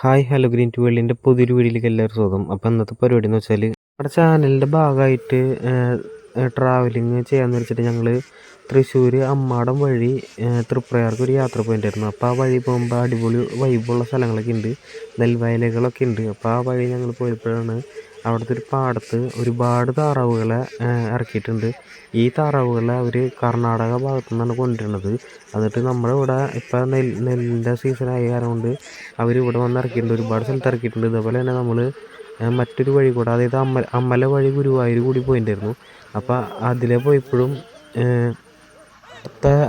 Hi hello green to വേൾഡിന്റെ പുതിയൊരു വീഡിയോയിലേക്ക് എല്ലാവരും സ്വാഗതം. അപ്പോൾ ഇന്നത്തെ പരിപാടി എന്ന് വെച്ചാൽ നമ്മുടെ ചാനലിന്റെ ഭാഗമായിട്ട് ട്രാവലിങ് ചെയ്യാമെന്ന് വെച്ചിട്ട് ഞങ്ങൾ തൃശ്ശൂർ അമ്മാടം വഴി തൃപ്രയാർക്ക് ഒരു യാത്ര പോയിട്ടുണ്ടായിരുന്നു അപ്പോൾ ആ വഴി പോകുമ്പോൾ അടിപൊളി വൈബുള്ള സ്ഥലങ്ങളൊക്കെ ഉണ്ട് നെൽവയലുകളൊക്കെ ഉണ്ട് അപ്പോൾ ആ വഴി ഞങ്ങൾ പോയപ്പോഴാണ് അവിടുത്തെ ഒരു പാടത്ത് ഒരുപാട് താറാവുകളെ ഇറക്കിയിട്ടുണ്ട്. ഈ താറാവുകളെ അവർ കർണാടക ഭാഗത്തു നിന്നാണ് കൊണ്ടുവരുന്നത്. എന്നിട്ട് നമ്മുടെ ഇവിടെ ഇപ്പം നെൽ നെല്ലിന്റെ സീസണായ കാരണം കൊണ്ട് അവർ ഇവിടെ വന്ന് ഇറക്കിയിട്ടുണ്ട്. ഒരുപാട് സ്ഥലത്ത് ഇറക്കിയിട്ടുണ്ട്. ഇതേപോലെ തന്നെ നമ്മൾ മറ്റൊരു വഴി കൂടെ അതായത് അമ്മ അമ്മല വഴി ഗുരുവായൂർ കൂടി പോയിട്ടുണ്ടായിരുന്നു അപ്പോൾ അതിലെ പോയപ്പോഴും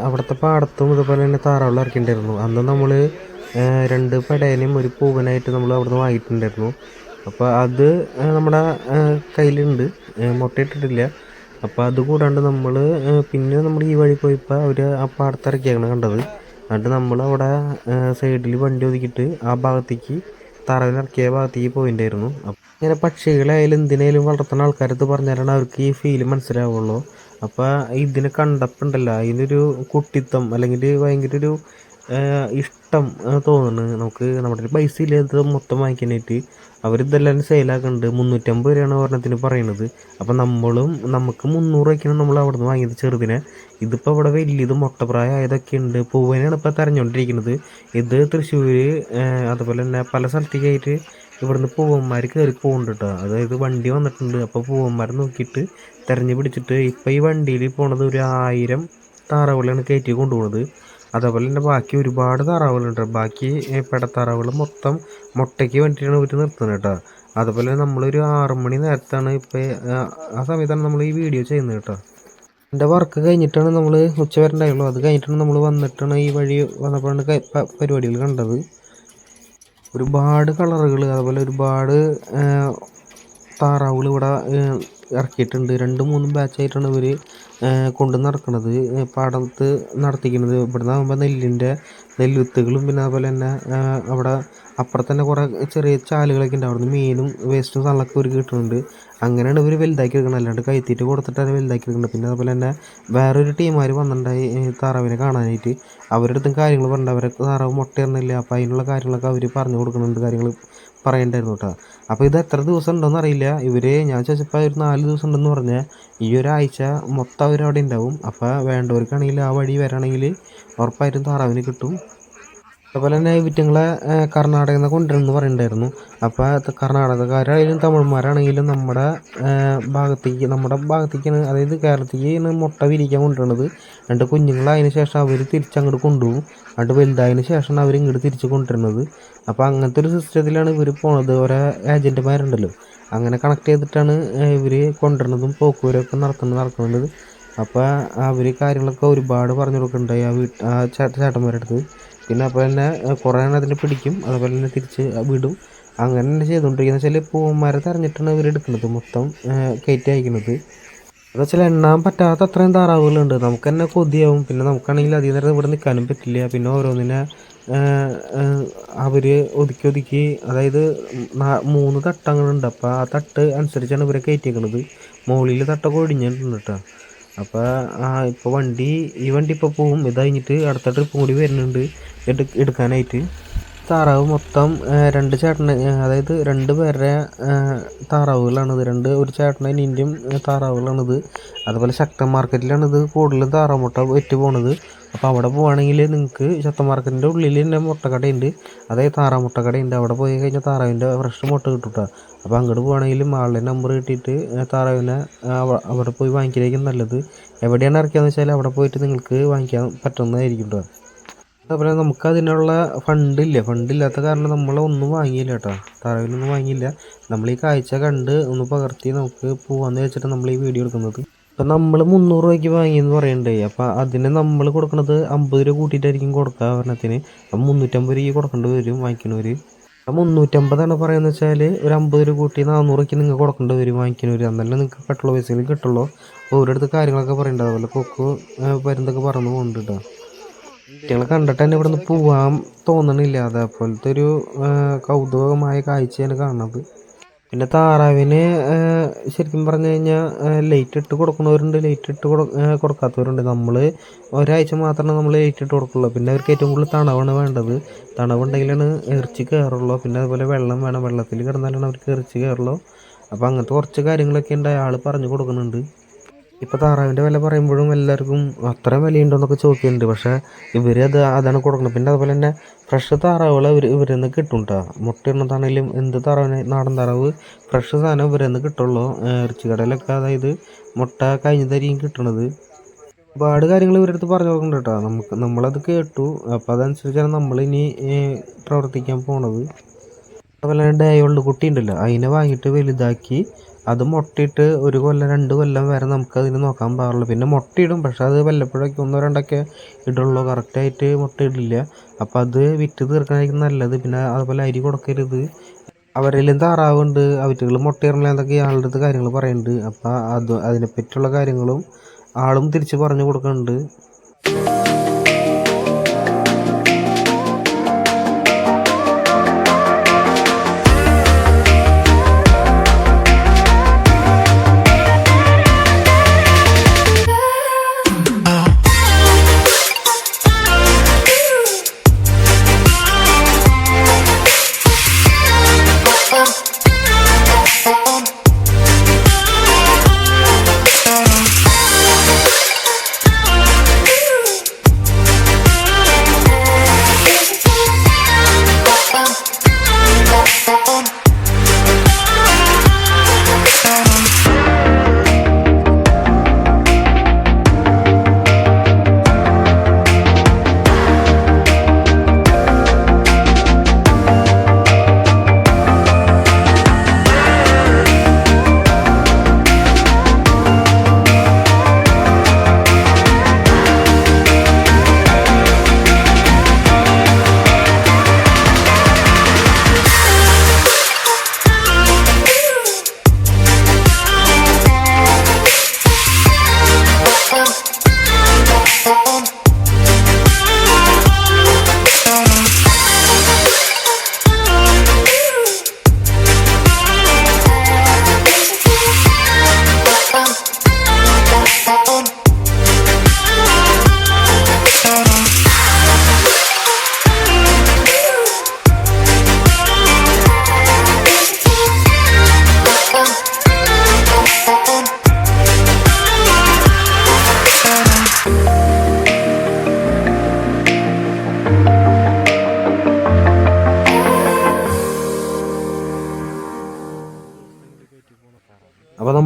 അവിടുത്തെ പാടത്തും ഇതുപോലെ തന്നെ താറാവുകൾ ഇറക്കിയിട്ടുണ്ടായിരുന്നു അന്ന് നമ്മൾ രണ്ട് പെടേനെയും ഒരു പൂവനായിട്ട് നമ്മൾ അവിടുന്ന് വാങ്ങിയിട്ടുണ്ടായിരുന്നു. അപ്പോൾ അത് നമ്മുടെ കയ്യിലുണ്ട്. മുട്ടയിട്ടിട്ടില്ല. അപ്പോൾ അത് കൂടാണ്ട് നമ്മൾ പിന്നെ നമ്മൾ ഈ വഴി പോയപ്പോൾ അവർ ആ പാടത്ത് ഇറക്കിയാണ് കണ്ടത്. എന്നിട്ട് നമ്മൾ അവിടെ സൈഡിൽ വണ്ടി ഒതുക്കിയിട്ട് ആ ഭാഗത്തേക്ക് തറവിലിറക്കിയ ഭാഗത്തേക്ക് പോയിട്ടുണ്ടായിരുന്നു അപ്പം ഇങ്ങനെ പക്ഷികളായാലും എന്തിനായാലും വളർത്തുന്ന ആൾക്കാരത്ത് പറഞ്ഞാലാണ് അവർക്ക് ഈ ഫീൽ മനസ്സിലാവുള്ളൂ. അപ്പോൾ ഇതിനെ കണ്ടപ്പോൾ ഉണ്ടല്ലോ അതിനൊരു കുട്ടിത്തം അല്ലെങ്കിൽ ഭയങ്കര ഒരു ഇഷ്ടം തോന്നുന്നു. നമുക്ക് നമ്മുടെ പൈസ ഇല്ലാത്ത മൊത്തം വാങ്ങിക്കാനായിട്ട്. അവരിതെല്ലാം സെയിലാക്കുന്നുണ്ട് മുന്നൂറ്റമ്പത് രൂപയാണ് ഒരെണ്ണത്തിന് പറയുന്നത് അപ്പം നമ്മളും നമുക്ക് മുന്നൂറ് രൂപയ്ക്കാണ് നമ്മൾ അവിടെ നിന്ന് വാങ്ങിയത് ചെറുതിനെ. ഇതിപ്പോൾ ഇവിടെ വലിയത് മൊട്ടപ്രായതൊക്കെ ഉണ്ട്. പൂവനെയാണ് ഇപ്പോൾ തെരഞ്ഞുകൊണ്ടിരിക്കുന്നത്. ഇത് തൃശ്ശൂർ അതുപോലെ തന്നെ പല സ്ഥലത്തേക്കായിട്ട് ഇവിടുന്ന് പൂവന്മാർ കയറി പോകുന്നുണ്ട് കേട്ടോ അതായത് വണ്ടി വന്നിട്ടുണ്ട്. അപ്പോൾ പൂവന്മാരെ നോക്കിയിട്ട് തിരഞ്ഞു പിടിച്ചിട്ട് ഇപ്പോൾ ഈ വണ്ടിയിൽ പോണത് ഒരു ആയിരം താറാവുകളാണ് കയറ്റി കൊണ്ടുപോകുന്നത് അതേപോലെ തന്നെ ബാക്കി ഒരുപാട് താറാവുകളുണ്ട്. ബാക്കി പെട പെടത്താറാവുകൾ മൊത്തം മുട്ടയ്ക്ക് വേണ്ടിയിട്ടാണ് ഇവർ നിർത്തുന്നത് കേട്ടോ. അതുപോലെ നമ്മളൊരു ആറുമണി നേരത്താണ് ഇപ്പോൾ ആ സമയത്താണ് നമ്മൾ ഈ വീഡിയോ ചെയ്യുന്നത് കേട്ടോ. എന്റെ വർക്ക് കഴിഞ്ഞിട്ടാണ് നമ്മൾ ഉച്ച വരെ അത് കഴിഞ്ഞിട്ടാണ് നമ്മൾ വന്നിട്ടാണ് ഈ വഴി വന്നപ്പോഴാണ് പരിപാടികൾ കണ്ടത്. ഒരുപാട് കളറുകൾ അതുപോലെ ഒരുപാട് താറാവുകൾ ഇവിടെ ഇറക്കിയിട്ടുണ്ട്. രണ്ട് മൂന്നും ബാച്ചായിട്ടാണ് ഇവർ കൊണ്ട് നടക്കുന്നത് പാടത്ത് നടത്തിക്കുന്നത് ഇവിടുന്ന് ആകുമ്പോൾ നെല്ലിന്റെ നെല്ലുത്തുകളും പിന്നെ അതുപോലെ തന്നെ അവിടെ അപ്പുറത്ത് തന്നെ കുറേ ചെറിയ ചാലുകളൊക്കെ ഉണ്ട്. അവിടുന്ന് മീനും വേസ്റ്റും സാധനങ്ങളൊക്കെ ഒരു കിട്ടുന്നുണ്ട്. അങ്ങനെയാണ് ഇവർ വലുതാക്കി എടുക്കുന്നത് അല്ലാണ്ട് കൈത്തീറ്റ കൊടുത്തിട്ടാണ് വലുതാക്കി എടുക്കുന്നത് പിന്നെ അതുപോലെ തന്നെ വേറൊരു ടീമുകാർ വന്നിട്ടുണ്ടായി താറാവിനെ കാണാനായിട്ട്. അവരുടെ അടുത്തും കാര്യങ്ങൾ പറഞ്ഞിട്ടുണ്ട്. അവരെ താറാവ് മുട്ടയിടുന്നില്ല അപ്പോൾ അതിനുള്ള കാര്യങ്ങളൊക്കെ അവർ പറഞ്ഞു കൊടുക്കുന്നുണ്ട്. കാര്യങ്ങൾ പറയണ്ടായിരുന്നു കേട്ടോ. അപ്പോൾ ഇത് എത്ര ദിവസം ഉണ്ടെന്ന് അറിയില്ല. ഇവർ ഞാൻ ചോദിച്ചപ്പോൾ ഒരു നാല് ദിവസം ഉണ്ടെന്ന് പറഞ്ഞാൽ ഈ ഒരാഴ്ച മൊത്തം അവർ അവിടെ ഉണ്ടാവും. അപ്പോൾ വേണ്ടവർക്കാണെങ്കിൽ ആ വഴി വരാണെങ്കിൽ ഉറപ്പായിട്ടും താറാവിന് കിട്ടും. അതുപോലെ തന്നെ ഇവറ്റുങ്ങളെ കർണാടകയിൽ നിന്ന് കൊണ്ടുവരുമെന്ന് പറയുന്നുണ്ടായിരുന്നു. അപ്പോൾ കർണാടകക്കാരായാലും തമിഴന്മാരാണെങ്കിലും നമ്മുടെ ഭാഗത്തേക്ക് നമ്മുടെ ഭാഗത്തേക്കാണ് അതായത് കേരളത്തേക്കാണ് മുട്ട വിരിക്കാൻ കൊണ്ടുവരുന്നത്. രണ്ട് കുഞ്ഞുങ്ങളായതിനു ശേഷം അവർ തിരിച്ചങ്ങോട്ട് കൊണ്ടുപോകും. എന്നിട്ട് വലുതായതിനു ശേഷം അവർ ഇങ്ങോട്ട് തിരിച്ച് കൊണ്ടുവരുന്നത്. അപ്പോൾ അങ്ങനത്തെ ഒരു സിസ്റ്റത്തിലാണ് ഇവർ പോണത്. ഓരോ ഏജന്റുമാരുണ്ടല്ലോ അങ്ങനെ കണക്ട് ചെയ്തിട്ടാണ് ഇവർ കൊണ്ടുവരുന്നതും പോക്കുവരൊക്കെ നടത്തുന്നത് നടക്കുന്നത്. അപ്പോൾ അവർ കാര്യങ്ങളൊക്കെ ഒരുപാട് പറഞ്ഞു കൊടുക്കുന്നുണ്ടായി ആ വീട്ട് ആ ചേട്ട ചേട്ടന്മാരുടെ അടുത്ത് പിന്നെ അപ്പോൾ തന്നെ കുറേ എണ്ണം അതിനെ പിടിക്കും. അതുപോലെ തന്നെ തിരിച്ച് വിടും. അങ്ങനെ തന്നെ ചെയ്തുകൊണ്ടിരിക്കുന്നത് വെച്ചാൽ പൂവന്മാരെ തെരഞ്ഞിട്ടാണ് ഇവർ എടുക്കുന്നത് മൊത്തം കയറ്റി അയക്കുന്നത്. എന്ന് വെച്ചാൽ എണ്ണാൻ പറ്റാത്ത അത്രയും താറാവുകളുണ്ട്. നമുക്ക് തന്നെ കൊതിയാവും. പിന്നെ നമുക്കാണെങ്കിൽ അധികം നേരം ഇവിടെ നിൽക്കാനും പറ്റില്ല. പിന്നെ ഓരോന്നിനെ അവർ ഒതുക്കി ഒതുക്കി അതായത് മൂന്ന് തട്ടങ്ങളുണ്ട്. അപ്പോൾ ആ തട്ട് അനുസരിച്ചാണ് ഇവരെ കയറ്റിയേക്കുന്നത് മുകളിൽ തട്ടൊക്കെ ഒടിഞ്ഞിട്ടുണ്ട് കേട്ടോ അപ്പോൾ ആ ഇപ്പോൾ വണ്ടി ഈ വണ്ടി ഇപ്പോൾ പോവും. ഇത് കഴിഞ്ഞിട്ട് അടുത്ത ട്രിപ്പും കൂടി വരുന്നുണ്ട്. എടു എടുക്കാനായിട്ട്. താറാവ് മൊത്തം രണ്ട് ചേട്ടന് അതായത് രണ്ട് പേരുടെ താറാവുകളാണിത്. രണ്ട് ഒരു ചേട്ടനും ഇന്ത്യയും താറാവുകളാണിത്. അതുപോലെ ശക്തൻ മാർക്കറ്റിലാണിത് കൂടുതലും താറാവ് മുട്ട വിറ്റ് പോണത് അപ്പോൾ അവിടെ പോവുകയാണെങ്കിൽ നിങ്ങൾക്ക് ശക്തൻ മാർക്കറ്റിന്റെ ഉള്ളിൽ തന്നെ മുട്ടക്കടയുണ്ട്. അതായത് താറാവ് മുട്ടക്കടയുണ്ട്. അവിടെ പോയി കഴിഞ്ഞാൽ താറാവിന്റെ ഫ്രഷ് മുട്ട കിട്ടും കേട്ടോ അപ്പോൾ അങ്ങോട്ട് പോകണമെങ്കിലും ആളുടെ നമ്പർ കിട്ടിയിട്ട് താറാവിനെ അവിടെ പോയി വാങ്ങിക്കലായിരിക്കും നല്ലത്. എവിടെയാണ് ഇറക്കിയതെന്ന് വെച്ചാൽ അവിടെ പോയിട്ട് നിങ്ങൾക്ക് വാങ്ങിക്കാൻ പറ്റുന്നതായിരിക്കും കേട്ടോ അതുപോലെ നമുക്ക് അതിനുള്ള ഫണ്ടില്ല ഫണ്ടില്ലാത്ത കാരണം നമ്മൾ ഒന്നും വാങ്ങിയില്ല കേട്ടോ താറാവിലൊന്നും വാങ്ങിയില്ല. നമ്മൾ ഈ കാഴ്ച കണ്ട് ഒന്ന് പകർത്തി നമുക്ക് പോകാമെന്ന് വെച്ചിട്ട് നമ്മൾ ഈ വീഡിയോ എടുക്കുന്നത്. ഇപ്പം നമ്മൾ മുന്നൂറ് രൂപയ്ക്ക് വാങ്ങിയെന്ന് പറയണ്ടേ? അപ്പം അതിന് നമ്മൾ കൊടുക്കുന്നത് അമ്പത് രൂപ കൂട്ടിയിട്ടായിരിക്കും കൊടുക്കുക ഒരെണ്ണത്തിന് അപ്പം മുന്നൂറ്റമ്പത് രൂപ കൊടുക്കേണ്ടി വരും വാങ്ങിക്കണവർ അപ്പം മുന്നൂറ്റമ്പതാണ് പറയുന്നത് വെച്ചാൽ ഒരു അമ്പത് രൂപ കൂട്ടി നാനൂറൊക്കെ നിങ്ങൾക്ക് നിങ്ങൾ കൊടുക്കേണ്ടി വരും വാങ്ങിക്കുന്നവർ എന്നാലും നിങ്ങൾക്ക് പെട്രോൾ പൈസയിൽ കിട്ടുള്ളൂ. അപ്പോൾ ഒരിടത്ത് കാര്യങ്ങളൊക്കെ പറയേണ്ടത് അതുപോലെ കൊക്ക് വരുന്നതൊക്കെ പറഞ്ഞു പോകുന്നുണ്ട് കേട്ടോ കുട്ടികളെ കണ്ടിട്ട് തന്നെ ഇവിടുന്ന് പോവാൻ തോന്നണില്ല. അതേപോലത്തെ ഒരു കൗതുകമായ കാഴ്ചയാണ് കാണുന്നത്. പിന്നെ താറാവിന് ശരിക്കും പറഞ്ഞു കഴിഞ്ഞാൽ ലൈറ്റ് ഇട്ട് കൊടുക്കുന്നവരുണ്ട്. ലൈറ്റ് ഇട്ട് കൊടുക്കാത്തവരുണ്ട്. നമ്മൾ ഒരാഴ്ച മാത്രമേ നമ്മൾ ലൈറ്റ് ഇട്ട് കൊടുക്കുള്ളൂ. പിന്നെ അവർക്ക് ഏറ്റവും കൂടുതൽ തണവാണ് വേണ്ടത്. തണവുണ്ടെങ്കിലാണ് ഇറച്ചി കയറുള്ളൂ പിന്നെ അതുപോലെ വെള്ളം വേണം. വെള്ളത്തിൽ കിടന്നാലാണ് അവർക്ക് ഇറച്ചി കയറുള്ളൂ അപ്പോൾ അങ്ങനത്തെ കുറച്ച് കാര്യങ്ങളൊക്കെ ഉണ്ട്. അയാൾ പറഞ്ഞു കൊടുക്കുന്നുണ്ട്. ഇപ്പോൾ താറാവിന്റെ വില പറയുമ്പോഴും എല്ലാവർക്കും അത്രയും വിലയുണ്ടോയെന്നൊക്കെ ചോദിക്കുന്നുണ്ട്. പക്ഷേ ഇവർ അത് അതാണ് കൊടുക്കുന്നത്. പിന്നെ അതുപോലെ തന്നെ ഫ്രഷ് താറാവുകൾ ഇവർ ഇവരിൽ നിന്ന് കിട്ടും കേട്ടോ മുട്ടയിടുന്നതാണെങ്കിലും എന്ത് താറാവിന് നാടൻ താറാവ് ഫ്രഷ് സാധനം ഇവരിൽ നിന്ന് കിട്ടുള്ളൂ. ഇറച്ചി കടയിലൊക്കെ അതായത് മുട്ട കഴിഞ്ഞതായിരിക്കും കിട്ടണത്. ഒരുപാട് കാര്യങ്ങൾ ഇവരുടെ അടുത്ത് പറഞ്ഞു കൊടുക്കുന്നുണ്ട് കേട്ടോ നമുക്ക് നമ്മളത് കേട്ടു. അപ്പോൾ അതനുസരിച്ചാണ് നമ്മളിനി പ്രവർത്തിക്കാൻ പോണത്. അതുപോലെ ഡേ കുട്ടി ഉണ്ടല്ലോ അതിനെ വാങ്ങിയിട്ട് വലുതാക്കി അത് മുട്ടയിട്ട് ഒരു കൊല്ലം രണ്ട് കൊല്ലം വരെ നമുക്ക് അതിന് നോക്കാൻ പാടുള്ളൂ. പിന്നെ മുട്ടയിടും പക്ഷെ അത് വല്ലപ്പോഴൊക്കെ ഒന്നോ രണ്ടൊക്കെ ഇടുള്ളൂ. കറക്റ്റായിട്ട് മുട്ട ഇടില്ല അപ്പം അത് വിറ്റ് തീർക്കാനായിരിക്കും നല്ലത്. പിന്നെ അതുപോലെ അരി കൊടുക്കരുത്. അവരിലും താറാവുണ്ട്. അവറ്റുകൾ മുട്ടയിടണില്ല എന്നൊക്കെ ഇയാളുടെ അടുത്ത് കാര്യങ്ങൾ പറയുന്നുണ്ട്. അപ്പം അത് അതിനെപ്പറ്റിയുള്ള കാര്യങ്ങളും ആളും തിരിച്ച് പറഞ്ഞു കൊടുക്കുന്നുണ്ട്.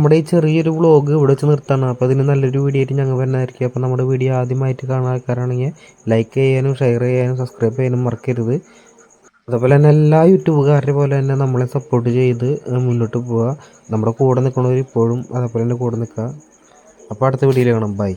നമ്മുടെ ഈ ചെറിയൊരു വ്ളോഗ് ഇവിടെ വെച്ച് നിർത്താണ് അപ്പോൾ അതിന് നല്ലൊരു വീഡിയോ ആയിട്ട് ഞങ്ങൾ വരുന്നതായിരിക്കും. അപ്പോൾ നമ്മുടെ വീഡിയോ ആദ്യമായിട്ട് കാണുന്ന ആൾക്കാരാണെങ്കിൽ ലൈക്ക് ചെയ്യാനും ഷെയർ ചെയ്യാനും സബ്സ്ക്രൈബ് ചെയ്യാനും മറക്കരുത്. അതുപോലെ തന്നെ എല്ലാ യൂട്യൂബുകാരുടെ പോലെ തന്നെ നമ്മളെ സപ്പോർട്ട് ചെയ്ത് മുന്നോട്ട് പോവുക. നമ്മുടെ കൂടെ നിൽക്കുന്നവർ ഇപ്പോഴും അതേപോലെ തന്നെ കൂടെ നിൽക്കുക. അപ്പോൾ അടുത്ത വീഡിയോയിൽ കാണാം. ബൈ